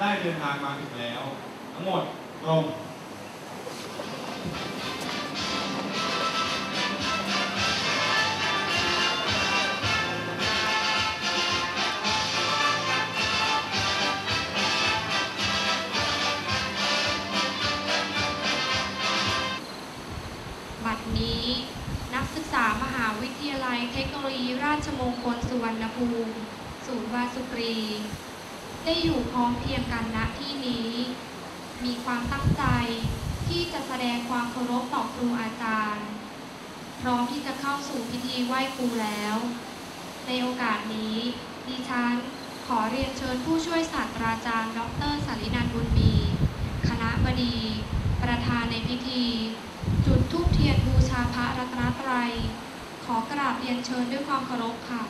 ได้เดินทางมาถึงแล้ว ทั้งหมดตรง ไหว้ครูแล้ว ในโอกาสนี้ ดิฉันขอเรียนเชิญผู้ช่วยศาสตราจารย์ ดรสารินันบุญมี คณะบดี ประธานในพิธี จุดทูปเทียนบูชาพระรัตนตรัย ขอกราบเรียนเชิญด้วยความเคารพค่ะ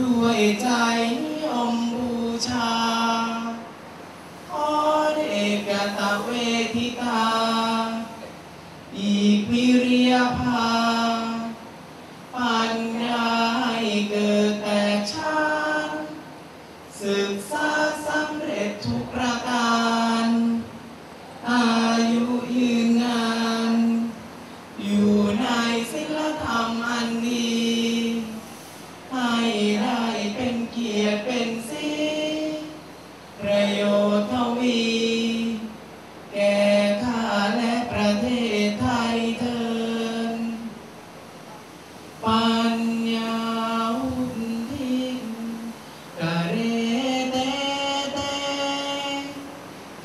ด้วยใจอมบูชาขอเอกตะเวทิตา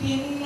You.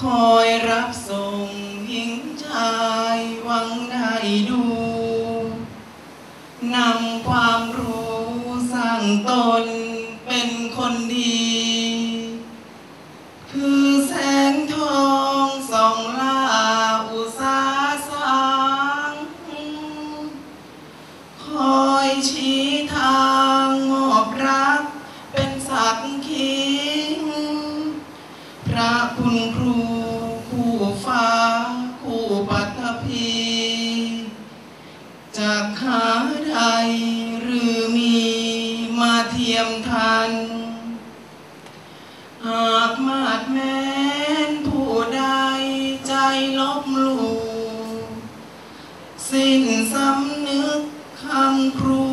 คอยรับส่งหญิงชายหวังใด้ดู นำความรู้สร้างตน สิ้นสำนึกคำครู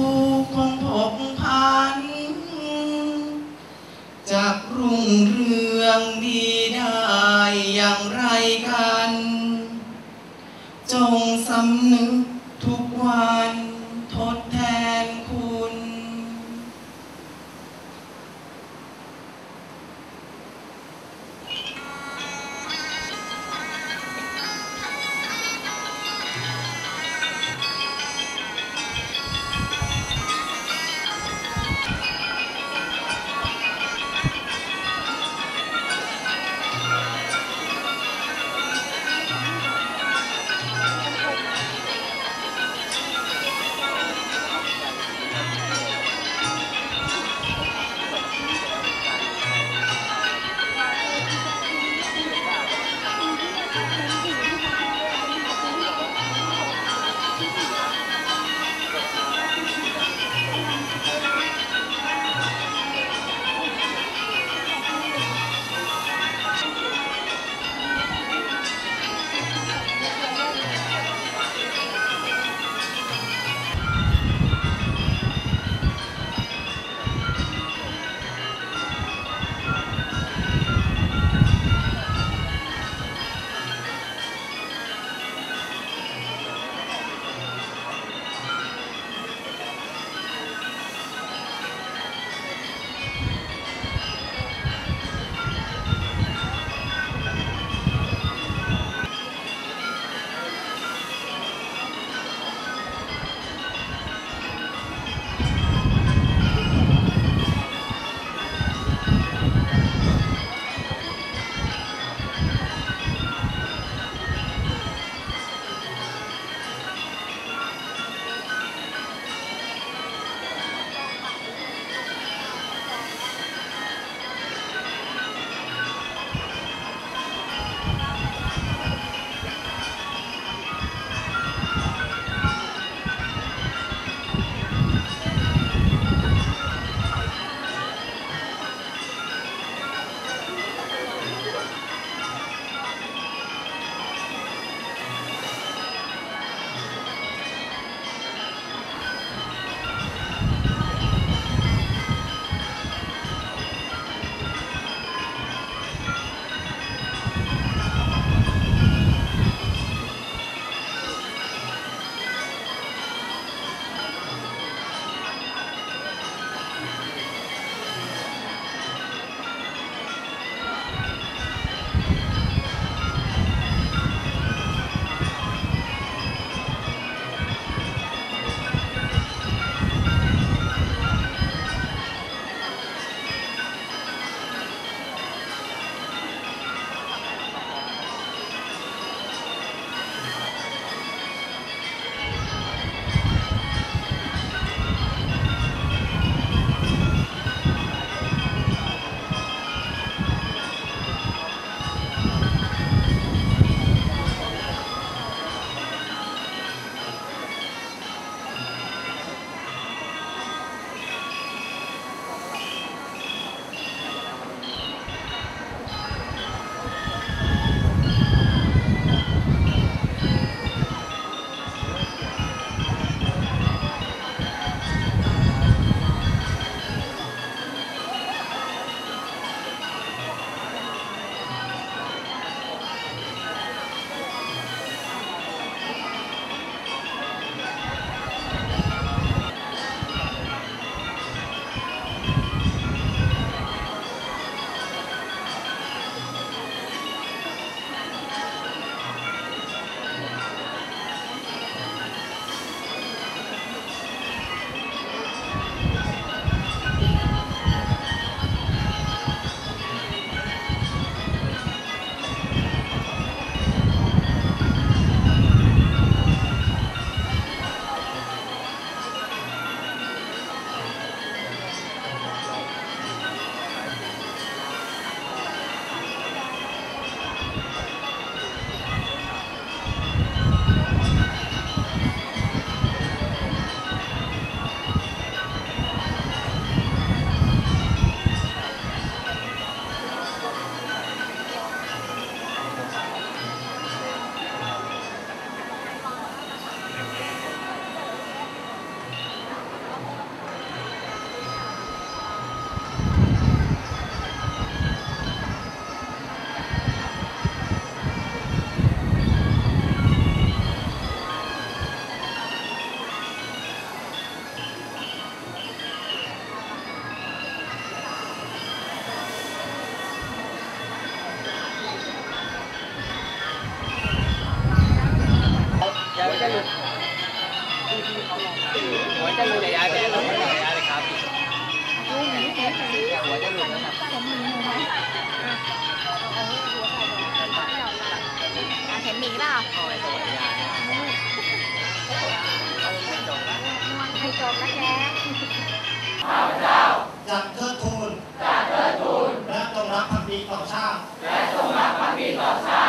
ดีต่อชาติ และจงรักภักดีต่อชาติ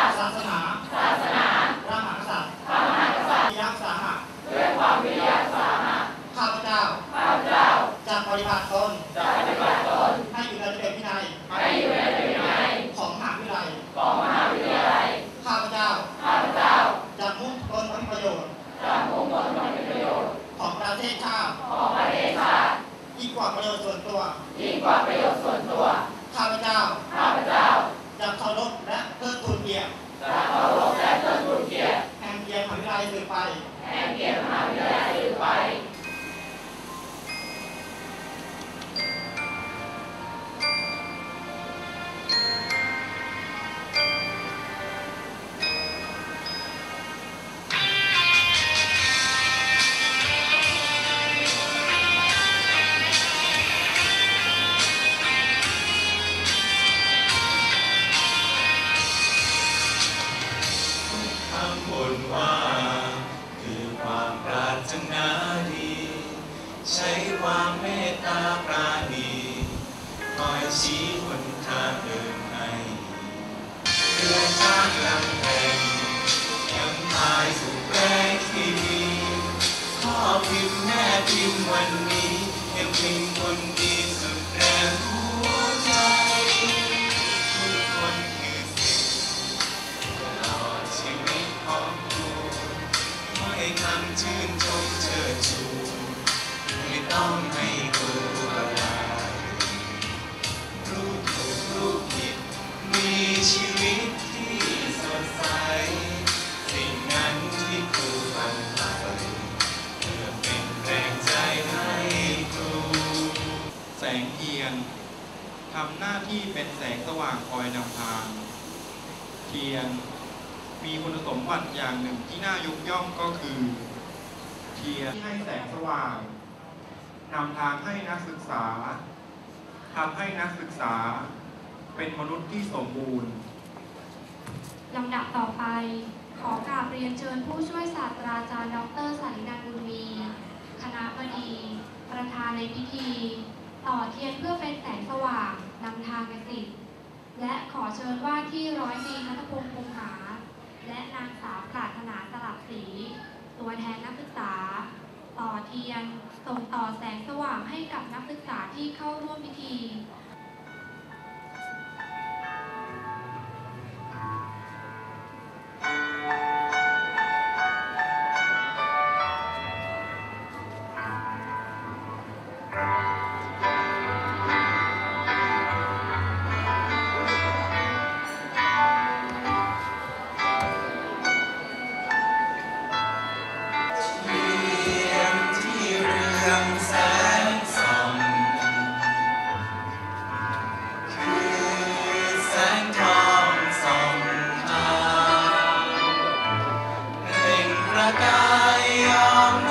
ต้องให้กูอะไรรู้ถูกรู้ผิด มีชีวิตที่สดใส สิ่งนั้นที่ครูฝันใฝ่เพื่อเป็นแรงใจให้ครู แสงเทียนทำหน้าที่เป็นแสงสว่างคอยนำทาง เทียนมีคุณสมบัติอย่างหนึ่งที่น่ายกย่องก็คือ เทียนที่ให้แสงสว่าง นำทางให้นักศึกษาทำให้นักศึกษาเป็นมนุษย์ที่สมบูรณ์ลำดับต่อไป ขอกราบเรียนเชิญผู้ช่วยศาสตราจารย์ ดรสารินันบุญมี คณะบดี ประธานในพิธี ต่อเทียนเพื่อเป็นแสงสว่างนำทางกสิทธิ์และขอเชิญว่าที่ร้อยตีนัทพงศ์คงหา และนางสาวปรารถนาสลับสี ตัวแทนนักศึกษา ต่อเทียน ส่งต่อแสงสว่างให้กับนักศึกษาที่เข้าร่วมพิธี Sakayam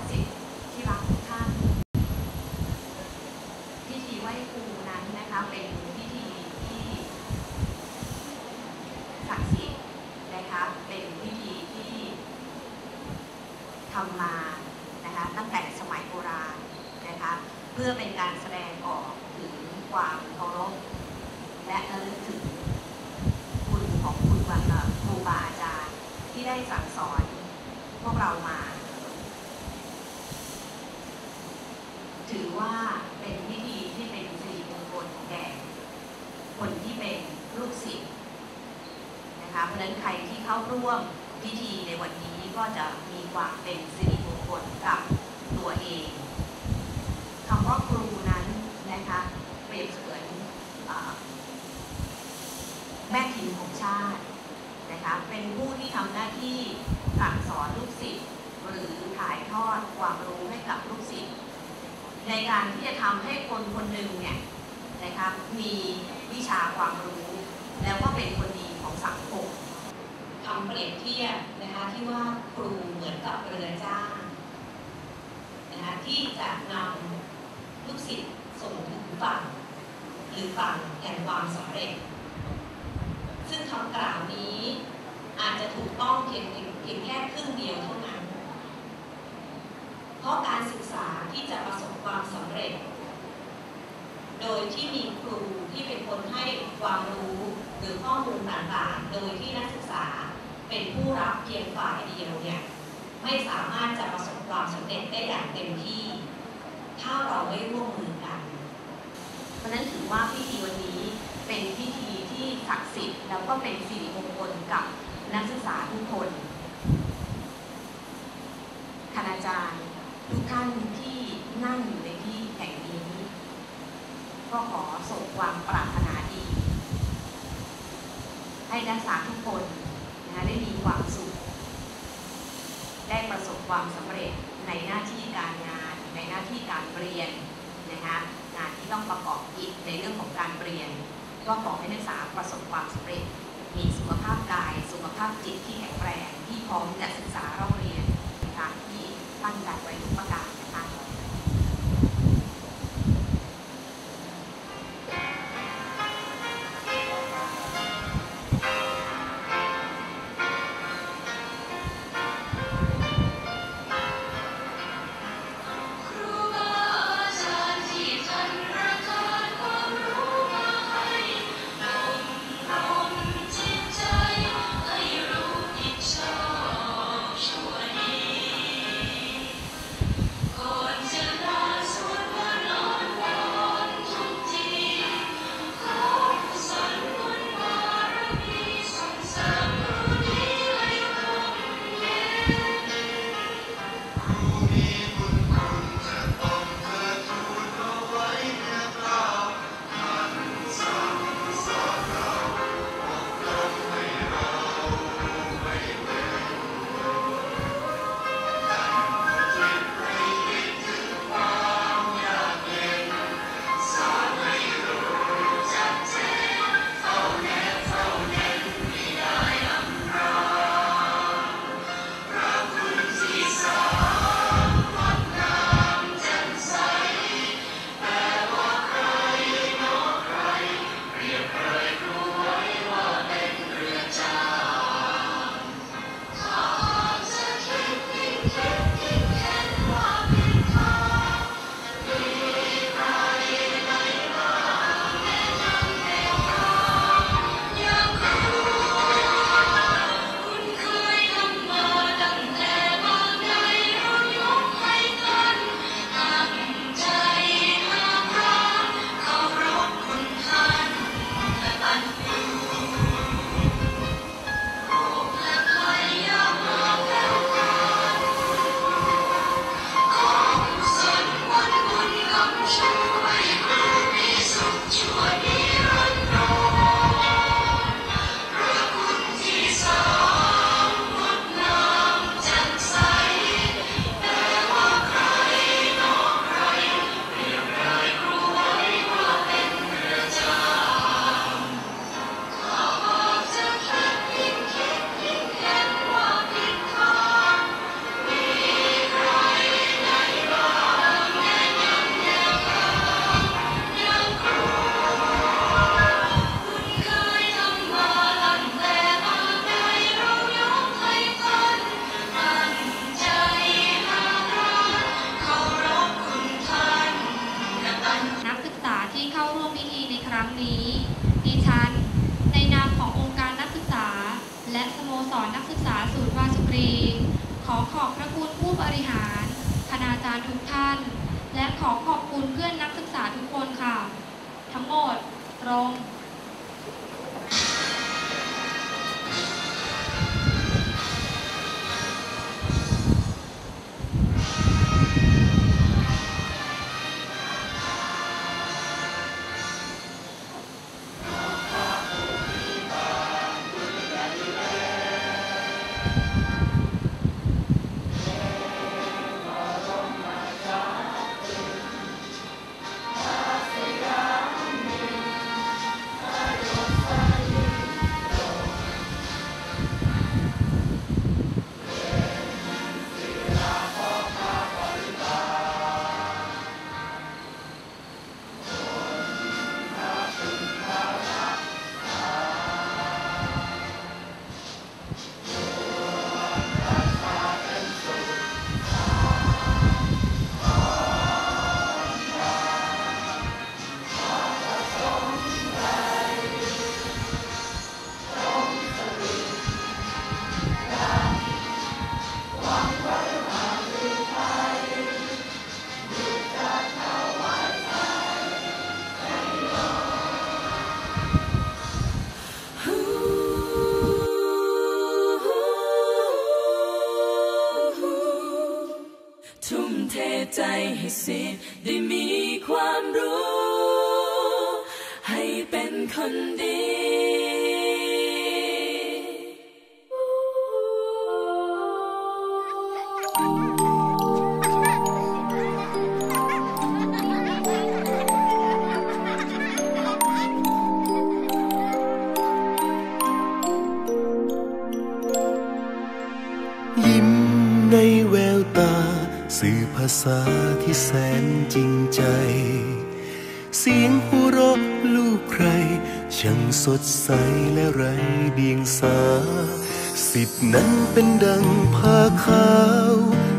ย์แล้วก็ศิษย์ที่รักทุกท่าน พิธีไหว้ครูนั้นนะคะเป็นพิธีที่ศักดิ์สิทธิ์นะคะเป็นพิธีที่ทำมานะคะตั้งแต่สมัยโบราณนะคะเพื่อเป็นการแสดงออกถึงความเคารพและระลึกถึงคุณของคุณวันครูบาอาจารย์ที่ได้สั่งสอน พวกเรามา ถือว่าเป็นพิธีที่เป็นสิริมงคลแก่ คนที่เป็นลูกศิษย์นะคะเพราะฉะนั้นใครที่เข้าร่วมพิธีในวันนี้ก็จะมีความเป็นสิริมงคลกับตัวเองคำว่าครูนั้นนะคะเปรียบเสมือนอ่าแม่พิมพ์ของชาติ นะคะ เป็นผู้ที่ทำหน้าที่สั่งสอนลูกศิษย์หรือถ่ายทอดความรู้ให้กับลูกศิษย์ในการที่จะทำให้คนคนหนึ่งเนี่ยนะคะมีวิชาความรู้ แล้วก็เป็นคนดีของสังคมคำเปรียบเทียบนะคะที่ว่าครูเหมือนกับเรือจ้างนะคะที่จะนำลูกศิษย์ส่งถึงฝั่งหรือฝั่งแห่งความสำเร็จ ซึ่งคำกล่าวนี้ อาจจะถูกต้องเพียงเพียงแค่ครึ่งเดียวเท่านั้น เพราะการศึกษาที่จะประสบความสำเร็จ โดยที่มีครูที่เป็นคนให้ความรู้หรือข้อมูลต่างๆ โดยที่นักศึกษาเป็นผู้รับเพียงฝ่ายเดียวเนี่ยไม่สามารถจะประสบความสำเร็จได้อย่างเต็มที่ ถ้าเราไม่ร่วมมือกัน เพราะฉะนั้นถือว่าพิธีวันนี้เป็นพิธีที่ศักดิ์สิทธิ์แล้วก็เป็นสิริมงคลกับ นักศึกษาทุกคนคณาจารย์ทุกท่านที่นั่งอยู่ในที่แห่งนี้ ก็ขอส่งความปรารถนาดี ให้นักศึกษาทุกคนนะได้มีความสุข ได้ประสบความสำเร็จในหน้าที่การงาน ในหน้าที่การเรียนนะคะงานที่ต้องประกอบกิจในเรื่องของการเรียน ก็ขอให้นักศึกษาประสบความสำเร็จ มีสุขภาพกาย สุขภาพจิตที่แข็งแรง ที่พร้อมจะศึกษาเราเรียนตามที่ตั้งใจไว้ทุกประการ สียงหัวเราะลูกใคร ช่างสดใสและไรเดียงสา สิทธินั้นเป็นดังผ้าขาว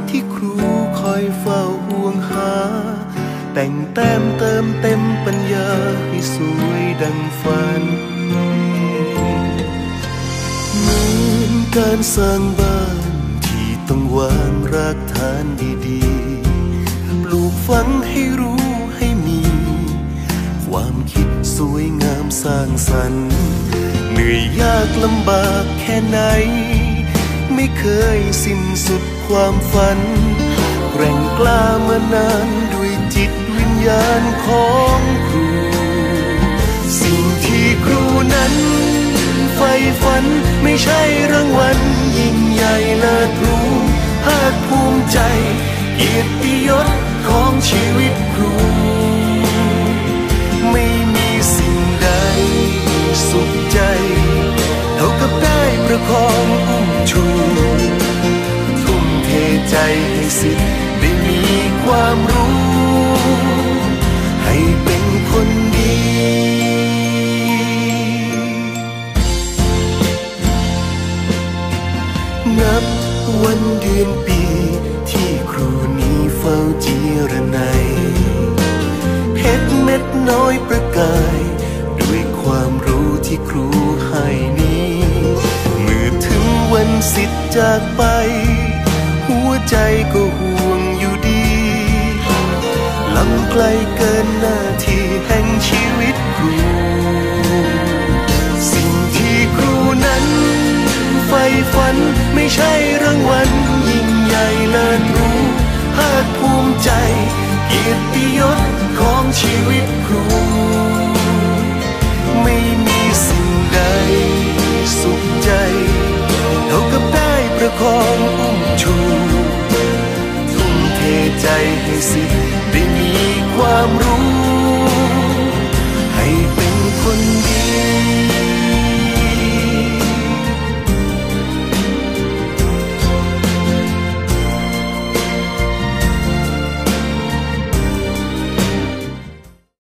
ที่ครูคอยเฝ้าห่วงหา แต่งแต้มเติมเต็มปัญญาให้สวยดังฝันเหมือนการสร้างบ้านที่ต้องวางรากฐานดีๆ ปลูกฝังให้รู้ ความคิดสวยงามสร้างสรรค์เหนื่อยยากลำบากแค่ไหน ไม่เคยสิ้นสุดความฝันแกร่งกล้ามานานด้วยจิตวิญญาณของครู สิ่งที่ครูนั้นไฟฝันไม่ใช่รางวัลยิ่งใหญ่เลิศรู้ภาคภูมิใจ เกียรติยศของชีวิต ประคองอุ้มชู ทุ่มเทใจให้สิทธิ์ได้มีความรู้ ให้เป็นคนดีนับวันเดือนปีที่ครูนี้เฝ้าจีรนัยเพชรเม็ดน้อยประกาย ด้วยความรู้ที่ครู จากไป หัวใจก็ห่วงอยู่ดีลำไกลเกินหน้าที่แห่งชีวิตครู สิ่งที่ครูนั้นไฟฝันไม่ใช่รางวัลยิ่งใหญ่เลิศรู้ภาคภูมิใจเกียรติยศของชีวิตครู ไม่มีสิ่งใดสุขใจ รู้ ทุ่มเทใจให้สิได้มีความรู้ ให้เป็นคนดี